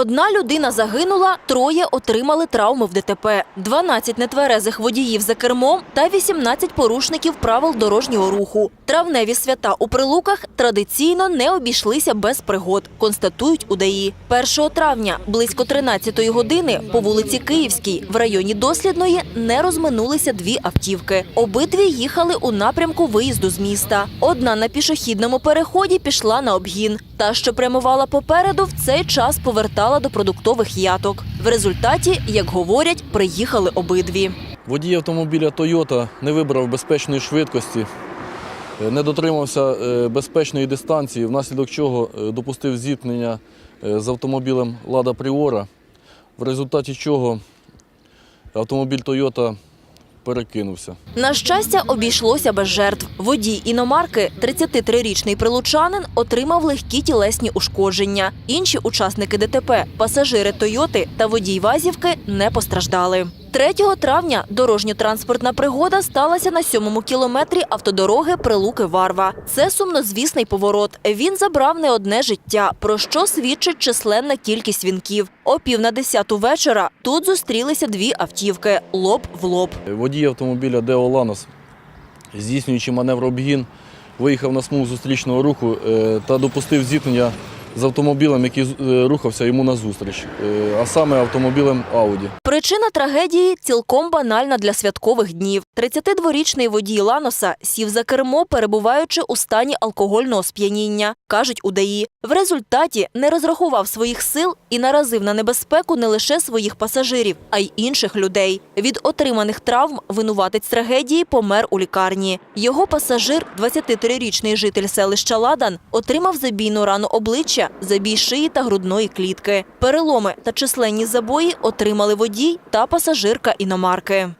Одна людина загинула, троє отримали травми в ДТП, 12 нетверезих водіїв за кермом та 18 порушників правил дорожнього руху. Травневі свята у Прилуках традиційно не обійшлися без пригод, констатують у ДАІ. 1 травня близько 13 години по вулиці Київській в районі Дослідної не розминулися дві автівки. Обидві їхали у напрямку виїзду з міста. Одна на пішохідному переході пішла на обгін. Та, що прямувала попереду, в цей час повертала до продуктових яток. В результаті, як говорять, приїхали обидві. Водій автомобіля Toyota не вибрав безпечної швидкості, е, не дотримався е, безпечної дистанції, внаслідок чого е, допустив зіткнення з автомобілем Лада Пріора, в результаті чого автомобіль Toyota перекинувся. На щастя, обійшлося без жертв. Водій іномарки, 33-річний прилучанин, отримав легкі тілесні ушкодження. Інші учасники ДТП, пасажири Тойоти та водій Вазівки не постраждали. 3 травня дорожньо-транспортна пригода сталася на сьомому кілометрі автодороги Прилуки-Варва. Це сумнозвісний поворот. Він забрав не одне життя, про що свідчить численна кількість вінків. О пів на десяту вечора тут зустрілися дві автівки лоб в лоб. Водій автомобіля Део Ланос, здійснюючи маневр обгін, виїхав на смугу зустрічного руху е, та допустив зіткнення з автомобілем, який е, рухався йому назустріч, е, а саме автомобілем Ауді. Причина трагедії цілком банальна для святкових днів. 32-річний водій Ланоса сів за кермо, перебуваючи у стані алкогольного сп'яніння, кажуть у ДАІ. В результаті не розрахував своїх сил і наразив на небезпеку не лише своїх пасажирів, а й інших людей. Від отриманих травм винуватець трагедії помер у лікарні. Його пасажир, 23-річний житель селища Ладан, отримав забійну рану обличчя, забій шиї та грудної клітки. Переломи та численні забої отримали водій та пасажирка іномарки.